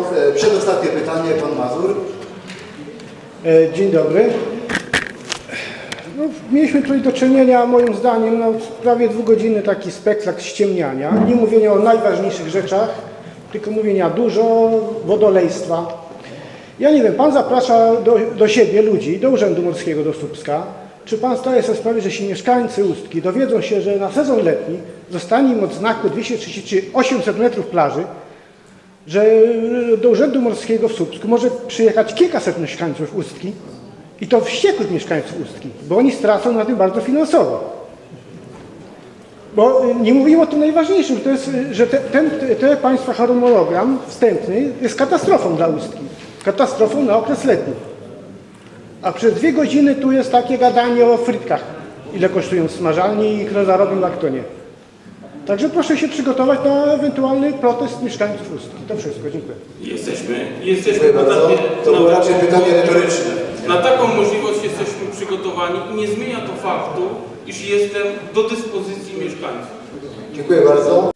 E, Przedostatnie pytanie, pan Mazur. E, Dzień dobry. No, mieliśmy tutaj do czynienia, moim zdaniem, no, prawie dwugodzinny taki spektakl ściemniania. Nie mówienia o najważniejszych rzeczach, tylko mówienia dużo wodolejstwa. Ja nie wiem, pan zaprasza do, do siebie ludzi, do Urzędu Morskiego, do Słupska. Czy pan zdaje sobie sprawę, że jeśli mieszkańcy Ustki dowiedzą się, że na sezon letni zostanie im od znaku 233 800 metrów plaży, że do Urzędu Morskiego w Słupsku może przyjechać kilkaset mieszkańców Ustki i to wściekłych mieszkańców Ustki, bo oni stracą na tym bardzo finansowo. Bo y, nie mówimy o tym najważniejszym, to jest, y, że te, ten te, te państwa harmonogram wstępny jest katastrofą dla Ustki. Katastrofą na okres letni. A przez dwie godziny tu jest takie gadanie o frytkach. Ile kosztują w smażalni i kto zarobił na kto nie. Także proszę się przygotować na ewentualny protest mieszkańców Ustki. To wszystko, dziękuję. Jesteśmy, jesteśmy Dziękuję na, bardzo. takie, To było raczej pytanie retoryczne. na taką możliwość jesteśmy przygotowani i nie zmienia to faktu, iż jestem do dyspozycji mieszkańców. Dziękuję bardzo.